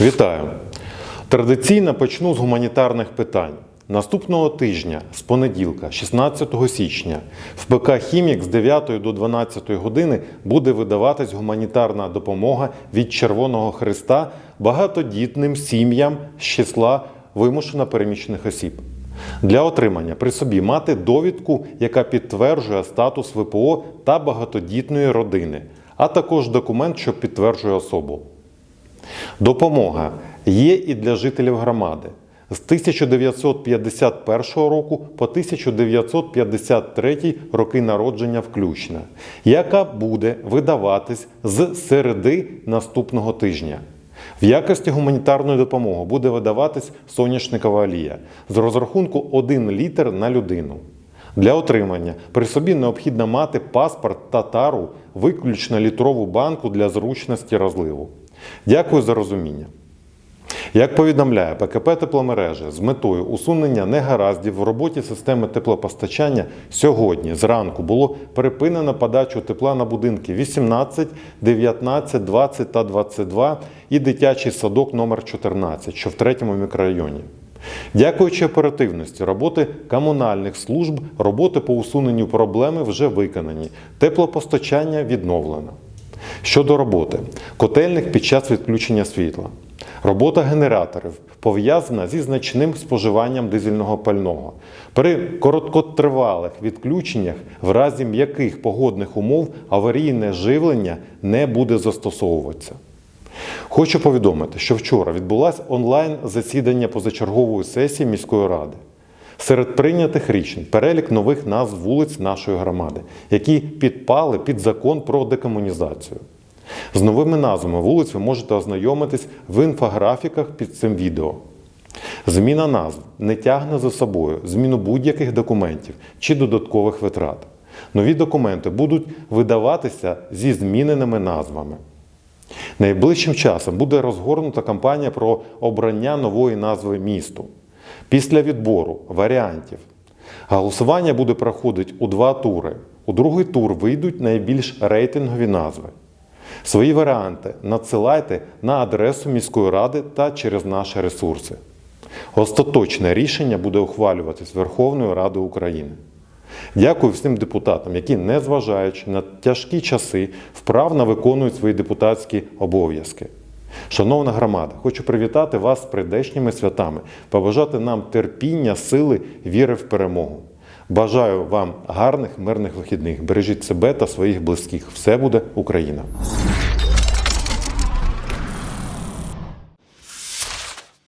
Вітаю! Традиційно почну з гуманітарних питань. Наступного тижня, з понеділка, 16 січня, в ПК Хімік з 9 до 12 години буде видаватись гуманітарна допомога від Червоного Христа багатодітним сім'ям з числа вимушено переміщених осіб. Для отримання при собі мати довідку, яка підтверджує статус ВПО та багатодітної родини, а також документ, що підтверджує особу. Допомога є і для жителів громади з 1951 року по 1953 роки народження включно, яка буде видаватись з середи наступного тижня. В якості гуманітарної допомоги буде видаватись соняшникова олія з розрахунку 1 літр на людину. Для отримання при собі необхідно мати паспорт та тару, виключно літрову банку для зручності розливу. Дякую за розуміння. Як повідомляє ПКП тепломережі з метою усунення негараздів в роботі системи теплопостачання, сьогодні зранку було припинено подачу тепла на будинки 18, 19, 20 та 22 і дитячий садок номер 14, що в третьому мікрорайоні. Дякуючи оперативності роботи комунальних служб, роботи по усуненню проблеми вже виконані, теплопостачання відновлено. Щодо роботи котельних під час відключення світла. Робота генераторів пов'язана зі значним споживанням дизельного пального. При короткотривалих відключеннях, в разі м'яких погодних умов, аварійне живлення не буде застосовуватися. Хочу повідомити, що вчора відбулось онлайн засідання позачергової сесії міської ради. Серед прийнятих рішень перелік нових назв вулиць нашої громади, які підпали під закон про декомунізацію. З новими назвами вулиць ви можете ознайомитись в інфографіках під цим відео. Зміна назв не тягне за собою зміну будь-яких документів чи додаткових витрат. Нові документи будуть видаватися зі зміненими назвами. Найближчим часом буде розгорнута кампанія про обрання нової назви місту. Після відбору варіантів голосування буде проходити у два тури. У другий тур вийдуть найбільш рейтингові назви. Свої варіанти надсилайте на адресу міської ради та через наші ресурси. Остаточне рішення буде ухвалюватись Верховною Радою України. Дякую всім депутатам, які, незважаючи на тяжкі часи, вправно виконують свої депутатські обов'язки. Шановна громада, хочу привітати вас з прийдешніми святами, побажати нам терпіння, сили, віри в перемогу. Бажаю вам гарних мирних вихідних. Бережіть себе та своїх близьких. Все буде Україна!